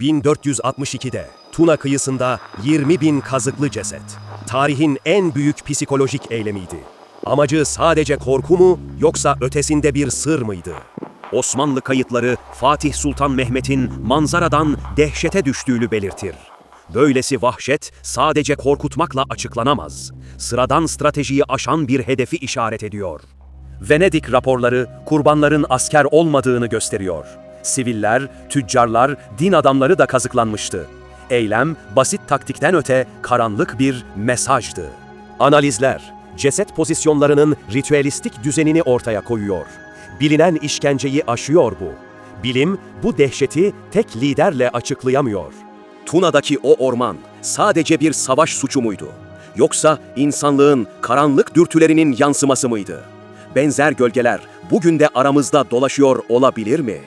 1462'de Tuna kıyısında 20 bin kazıklı ceset. Tarihin en büyük psikolojik eylemiydi. Amacı sadece korku mu yoksa ötesinde bir sır mıydı? Osmanlı kayıtları Fatih Sultan Mehmet'in manzaradan dehşete düştüğünü belirtir. Böylesi vahşet sadece korkutmakla açıklanamaz. Sıradan stratejiyi aşan bir hedefi işaret ediyor. Venedik raporları kurbanların asker olmadığını gösteriyor. Siviller, tüccarlar, din adamları da kazıklanmıştı. Eylem basit taktikten öte karanlık bir mesajdı. Analizler, ceset pozisyonlarının ritüelistik düzenini ortaya koyuyor. Bilinen işkenceyi aşıyor bu. Bilim bu dehşeti tek liderle açıklayamıyor. Tuna'daki o orman sadece bir savaş suçu muydu? Yoksa insanlığın karanlık dürtülerinin yansıması mıydı? Benzer gölgeler bugün de aramızda dolaşıyor olabilir mi?